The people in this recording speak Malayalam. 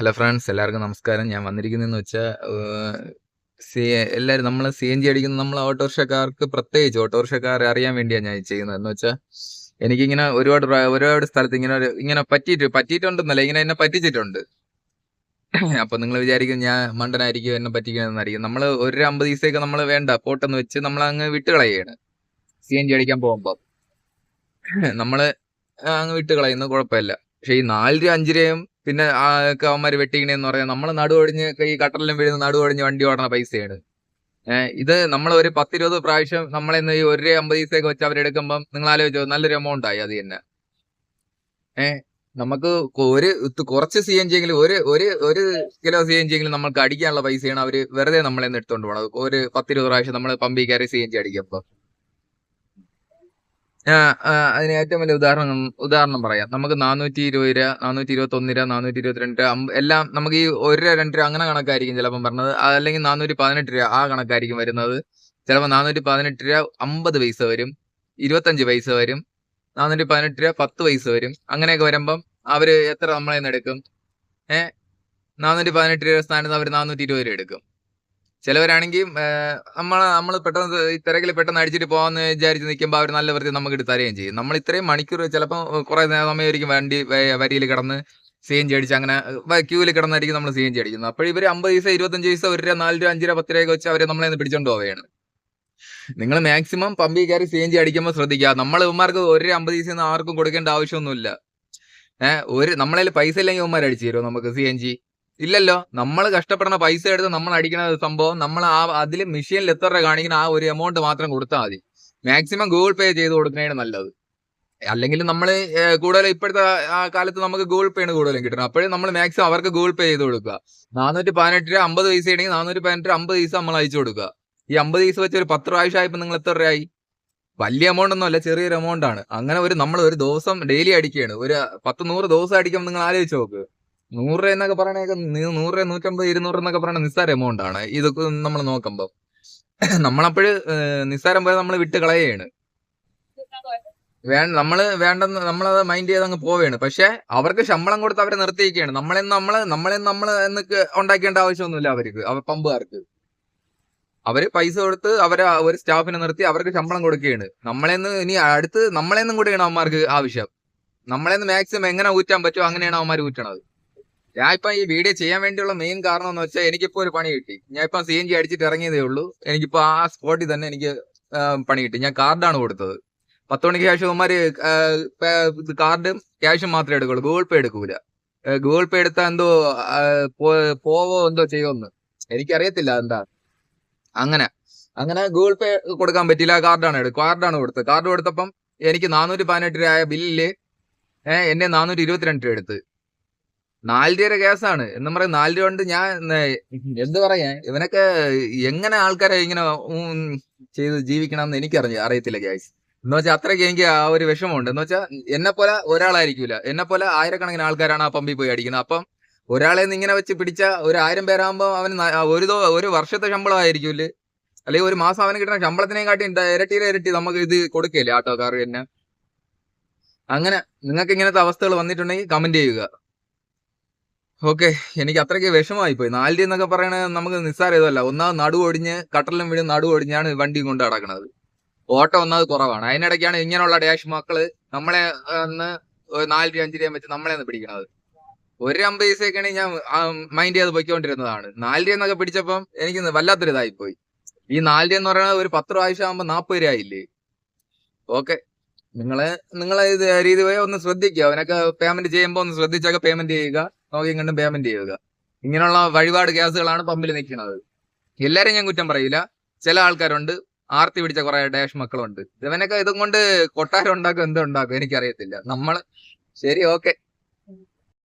ഹലോ ഫ്രണ്ട്സ് എല്ലാവർക്കും നമസ്കാരം. ഞാൻ വന്നിരിക്കുന്നതെന്ന് വെച്ചാൽ സി എല്ലാവരും നമ്മൾ സി എൻ ജി അടിക്കുന്ന നമ്മൾ ഓട്ടോറിക്ഷക്കാർക്ക് പ്രത്യേകിച്ച് ഓട്ടോറിക്ഷക്കാരെ അറിയാൻ വേണ്ടിയാണ് ഞാൻ ചെയ്യുന്നത്. എന്ന് വെച്ചാൽ എനിക്കിങ്ങനെ ഒരുപാട് ഒരുപാട് സ്ഥലത്ത് ഇങ്ങനെ ഒരു ഇങ്ങനെ പറ്റിയിട്ട് പറ്റിയിട്ടുണ്ടെന്നല്ല ഇങ്ങനെ എന്നെ പറ്റിച്ചിട്ടുണ്ട്. അപ്പൊ നിങ്ങൾ വിചാരിക്കും ഞാൻ മണ്ടനായിരിക്കും എന്നെ പറ്റിക്കുന്നതെന്നായിരിക്കും നമ്മൾ ഒരു അമ്പത് ദിവസത്തേക്ക് നമ്മൾ വേണ്ട പോട്ടെന്ന് വെച്ച് നമ്മൾ അങ്ങ് വിട്ടുകളയാണ് സി എൻ ജി അടിക്കാൻ പോകുമ്പോൾ നമ്മൾ അങ്ങ് വിട്ട് കളയുന്നത് കുഴപ്പമില്ല. പക്ഷേ ഈ നാല് രൂപ രൂപയും പിന്നെ അവന്മാര് വെട്ടിക്കണേന്ന് നമ്മൾ നമ്മൾ നടുവൊടിഞ്ഞ് ഈ കട്ടറിലും വീഴുന്ന നടുവൊടിഞ്ഞ് വണ്ടി ഓടണ പൈസയാണ്. ഇത് നമ്മൾ ഒരു പത്തിരുപത് പ്രാവശ്യം നമ്മളെ ഈ ഒരു അമ്പത് ദിവസമൊക്കെ വെച്ച് അവരെടുക്കുമ്പം നിങ്ങൾ ആലോചിച്ചോ നല്ലൊരു എമൗണ്ട് ആയി അത് തന്നെ. ഏഹ് നമുക്ക് ഒരു കുറച്ച് സി എൻ ജി എങ്കിലും ഒരു ഒരു ഒരു കിലോ സി എൻ ജി എങ്കിലും നമുക്ക് അടിക്കാനുള്ള പൈസയാണ് അവർ വെറുതെ നമ്മളെ നിന്ന് എടുത്തോണ്ട് പോകണം ഒരു പത്തിരുപത് പ്രാവശ്യം നമ്മൾ പമ്പി കയറി സി എൻ ജി അടിക്കുമ്പോ. ആ, ആ, അതിന് ഏറ്റവും വലിയ ഉദാഹരണം ഉദാഹരണം പറയാം. നമുക്ക് നാനൂറ്റി ഇരുപത് രൂപ നാനൂറ്റി ഇരുപത്തി ഒന്ന് രൂപ നാനൂറ്റി ഇരുപത്തിരണ്ട് എല്ലാം നമുക്ക് ഈ ഒരു രൂപ രണ്ട് രൂപ അങ്ങനെ കണക്കായിരിക്കും ചിലപ്പം പറഞ്ഞത്. അല്ലെങ്കിൽ നാനൂറ്റി പതിനെട്ട് രൂപ ആ കണക്കായിരിക്കും വരുന്നത്. ചിലപ്പോൾ നാനൂറ്റി പതിനെട്ട് രൂപ അമ്പത് പൈസ വരും ഇരുപത്തഞ്ച് പൈസ വരും നാനൂറ്റി പതിനെട്ട് രൂപ പത്ത് പൈസ വരും. അങ്ങനെയൊക്കെ വരുമ്പം അവർ എത്ര നമ്മളെ നിന്ന് എടുക്കും? ഏഹ് നാനൂറ്റി പതിനെട്ട് രൂപ സ്ഥാനത്ത് അവർ നാനൂറ്റി ഇരുപത് രൂപ എടുക്കും. ചിലവരാണെങ്കിൽ നമ്മൾ നമ്മൾ പെട്ടെന്ന് ഈ തിരക്കിൽ പെട്ടെന്ന് അടിച്ചിട്ട് പോകാന്ന് വിചാരിച്ച് നിൽക്കുമ്പോൾ അവർ നല്ല വൃത്തി നമുക്ക് എടുത്ത് തരുകയും ചെയ്യും. നമ്മൾ ഇത്രയും മണിക്കൂർ ചിലപ്പോൾ കുറെ സമയമായിരിക്കും വണ്ടി വരിയിൽ കിടന്ന് സി എൻ ജി അടിച്ച് അങ്ങനെ ക്യൂവിൽ കിടന്നായിരിക്കും നമ്മൾ സി എൻ ജി അടിക്കുന്നത്. അപ്പോൾ ഇവർ അമ്പത് പൈസ ഇരുപത്തഞ്ച് പൈസ ഒരു രൂപ നാല് രൂപ അഞ്ച് രൂപ പത്ത് രൂപയൊക്കെ വെച്ച് അവരെ നമ്മളെ പിടിച്ചോണ്ട് പോവുകയാണ്. നിങ്ങൾ മാക്സിമം പമ്പിൽ കയറി സി എൻ ജി അടിക്കുമ്പോൾ ശ്രദ്ധിക്കുക. നമ്മൾ ഇവന്മാർക്ക് ഒരു അമ്പത് ഒന്നും ആർക്കും കൊടുക്കേണ്ട ആവശ്യമൊന്നുമില്ല. ഏഹ് ഒരു നമ്മളതിൽ പൈസ ഇല്ലെങ്കിൽ ഇവന്മാർ അടിച്ചു തരുമോ നമുക്ക് സി എൻ ജി? ഇല്ലല്ലോ. നമ്മൾ കഷ്ടപ്പെടുന്ന പൈസ എടുത്ത് നമ്മൾ അടിക്കുന്ന സംഭവം നമ്മൾ ആ അതിൽ മെഷീനിൽ എത്ര രൂപ കാണിക്കുന്ന ആ ഒരു എമൗണ്ട് മാത്രം കൊടുത്താൽ മതി. മാക്സിമം ഗൂഗിൾ പേ ചെയ്ത് കൊടുക്കുന്നതാണ് നല്ലത്. അല്ലെങ്കിൽ നമ്മൾ കൂടുതൽ ഇപ്പോഴത്തെ ആ കാലത്ത് നമുക്ക് ഗൂഗിൾ പേ ആണ് കൂടുതലും കിട്ടണം. അപ്പോഴും നമ്മൾ മാക്സിമം അവർക്ക് ഗൂഗിൾ പേ ചെയ്ത് കൊടുക്കുക. നാനൂറ്റി പതിനെട്ട് രൂപ അമ്പത് പൈസ ആണെങ്കിൽ നാനൂറ്റി പതിനെട്ട് രൂപ അമ്പത് പൈസ നമ്മൾ അയച്ചു കൊടുക്കുക. ഈ അമ്പത് പൈസ വെച്ച് ഒരു പത്ത് പ്രാവശ്യം ആയപ്പോൾ നിങ്ങൾ എത്ര രൂപയായി? വലിയ എമൗണ്ട് ഒന്നും അല്ല ചെറിയൊരു എമൗണ്ട് ആണ്. അങ്ങനെ ഒരു നമ്മൾ ഒരു ദിവസം ഡെയിലി അടിക്കുകയാണ്. ഒരു പത്ത് നൂറ് ദിവസം അടിക്കുമ്പോൾ നിങ്ങൾ ആലോചിച്ച് നോക്ക്. നൂറ് രൂപ എന്നൊക്കെ പറയണേക്ക് നൂറ് രൂപ നൂറ്റമ്പത് ഇരുന്നൂറ് എന്നൊക്കെ പറയണ നിസ്സാര എമൗണ്ട് ആണ്. ഇതൊക്കെ നമ്മൾ നോക്കുമ്പോൾ നമ്മളപ്പോഴ് നിസ്സാരം പോയത് നമ്മൾ വിട്ട് കളയാണ് വേണ്ട നമ്മൾ വേണ്ടെന്ന് നമ്മളത് മൈൻഡ് ചെയ്ത് അങ്ങ് പോവുകയാണ്. പക്ഷെ അവർക്ക് ശമ്പളം കൊടുത്ത് അവരെ നിർത്തിയിരിക്കുകയാണ്. നമ്മളെ നമ്മൾ നമ്മളെ നമ്മൾ എന്നൊക്കെ ഉണ്ടാക്കേണ്ട ആവശ്യമൊന്നുമില്ല അവർക്ക് അവർ പമ്പുകാർക്ക്. അവർ പൈസ കൊടുത്ത് അവരെ ഒരു സ്റ്റാഫിനെ നിർത്തി അവർക്ക് ശമ്പളം കൊടുക്കുകയാണ്. നമ്മളെന്ന് ഇനി അടുത്ത് നമ്മളെന്നും കൂടെയാണ് അവന്മാർക്ക് ആവശ്യം. നമ്മളെന്ന് മാക്സിമം എങ്ങനെ ഊറ്റാൻ പറ്റുമോ അങ്ങനെയാണ് അവന്മാർ ഊറ്റണത്. ഞാൻ ഇപ്പൊ ഈ വീഡിയോ ചെയ്യാൻ വേണ്ടിയുള്ള മെയിൻ കാരണം എന്ന് വെച്ചാൽ എനിക്കിപ്പോ ഒരു പണി കിട്ടി. ഞാൻ ഇപ്പൊ സി എൻ ജി അടിച്ചിട്ട് ഇറങ്ങിയതേ ഉള്ളൂ. എനിക്കിപ്പോ ആ സ്പോട്ടിൽ തന്നെ എനിക്ക് പണി കിട്ടി. ഞാൻ കാർഡാണ് കൊടുത്തത്. പത്ത് മണിക്ക് ശേഷം അവന്മാര് കാർഡും ക്യാഷും മാത്രമേ എടുക്കുള്ളൂ. ഗൂഗിൾ പേ എടുക്കൂല. ഗൂഗിൾ പേ എടുത്താൽ എന്തോ പോവോ എന്തോ ചെയ്യുമെന്ന്. എനിക്കറിയത്തില്ല എന്താ അങ്ങനെ. അങ്ങനെ ഗൂഗിൾ പേ കൊടുക്കാൻ പറ്റില്ല കാർഡാണ് എടുക്കുക കാർഡാണ് കൊടുത്തത്. കാർഡ് കൊടുത്തപ്പം എനിക്ക് നാനൂറ്റി പതിനെട്ട് രൂപ ആയ ബില്ലിൽ എന്നെ നാനൂറ്റി ഇരുപത്തിരണ്ട് രൂപ എടുത്ത്. നാല് രൂപയുടെ കേസാണ്. എന്നും പറയും നാല് രൂപ കൊണ്ട് ഞാൻ എന്ത് പറയാ? ഇവനൊക്കെ എങ്ങനെ ആൾക്കാരെ ഇങ്ങനെ ചെയ്ത് ജീവിക്കണം എന്ന് എനിക്കറിഞ്ഞ അറിയത്തില്ല ഗ്യാസ് എന്ന് വെച്ചാൽ അത്രയ്ക്ക് എനിക്ക് ആ ഒരു വിഷമമുണ്ട്. എന്ന് വെച്ചാൽ എന്നെ പോലെ ഒരാളായിരിക്കൂല. എന്നെ പോലെ ആയിരക്കണക്കിന് ആൾക്കാരാണ് ആ പമ്പിൽ പോയി അടിക്കുന്നത്. അപ്പം ഒരാളെ നിന്ന് ഇങ്ങനെ വെച്ച് പിടിച്ച ഒരു ആയിരം പേരാകുമ്പോൾ അവന് ഒരു ഒരു വർഷത്തെ ശമ്പളം ആയിരിക്കൂൽ അല്ലെങ്കിൽ ഒരു മാസം അവന് കിട്ടുന്ന ശമ്പളത്തിനെക്കാട്ടി ഇരട്ടിയിലെ ഇരട്ടി നമുക്ക് ഇത് കൊടുക്കില്ലേ ആട്ടോക്കാർ തന്നെ. അങ്ങനെ നിങ്ങൾക്ക് ഇങ്ങനത്തെ അവസ്ഥകൾ വന്നിട്ടുണ്ടെങ്കിൽ കമന്റ് ചെയ്യുക. ഓക്കെ എനിക്ക് അത്രയ്ക്ക് വിഷമമായി പോയി നാല് രൂപ എന്നൊക്കെ പറയണത് നമുക്ക് നിസ്സാര ഇതല്ല ഒന്നാമത് നടു ഒടിഞ്ഞ് കട്ടലിലും വീട് നടു ഒടിഞ്ഞാണ് വണ്ടി കൊണ്ട് നടക്കുന്നത്. ഓട്ടം ഒന്നാമത് കുറവാണ്. അതിനിടയ്ക്കാണ് ഇങ്ങനെയുള്ള ഡാഷ് മക്കൾ നമ്മളെ അന്ന് നാല് അഞ്ച് രൂപ വെച്ച് നമ്മളെ ഒന്ന് പിടിക്കണത്. ഒരു അമ്പത് പൈസയൊക്കെയാണെങ്കിൽ ഞാൻ മൈൻഡ് ചെയ്ത് പൊയ്ക്കൊണ്ടിരുന്നതാണ്. നാല് എന്നൊക്കെ പിടിച്ചപ്പം എനിക്ക് വല്ലാത്തൊരു ഇതായി പോയി ഈ നാല് എന്ന് പറയുന്നത് ഒരു പത്ത് പ്രാവശ്യം ആകുമ്പോൾ നാൽപ്പത് രൂപ ആയില്ലേ? ഓക്കെ നിങ്ങളെ നിങ്ങളെ ഇത് രീതി ഒന്ന് ശ്രദ്ധിക്കുക. അവനൊക്കെ പേയ്മെന്റ് ചെയ്യുമ്പോൾ ഒന്ന് ശ്രദ്ധിച്ചൊക്കെ പേയ്മെന്റ് ചെയ്യുക. നോക്കി കണ്ടും പേയ്മെന്റ് ചെയ്യുക. ഇങ്ങനെയുള്ള വഴിപാട് കേസുകളാണ് പമ്പിൽ നിൽക്കുന്നത്. എല്ലാരും ഞാൻ കുറ്റം പറയില്ല. ചില ആൾക്കാരുണ്ട്. ആർത്തി പിടിച്ച കുറെ ഡാഷ് മക്കളുണ്ട്. ഇവനൊക്കെ ഇതും കൊണ്ട് കൊട്ടാരം ഉണ്ടാക്കും എന്തുണ്ടാക്കും എനിക്കറിയത്തില്ല. നമ്മൾ ശരി ഓക്കെ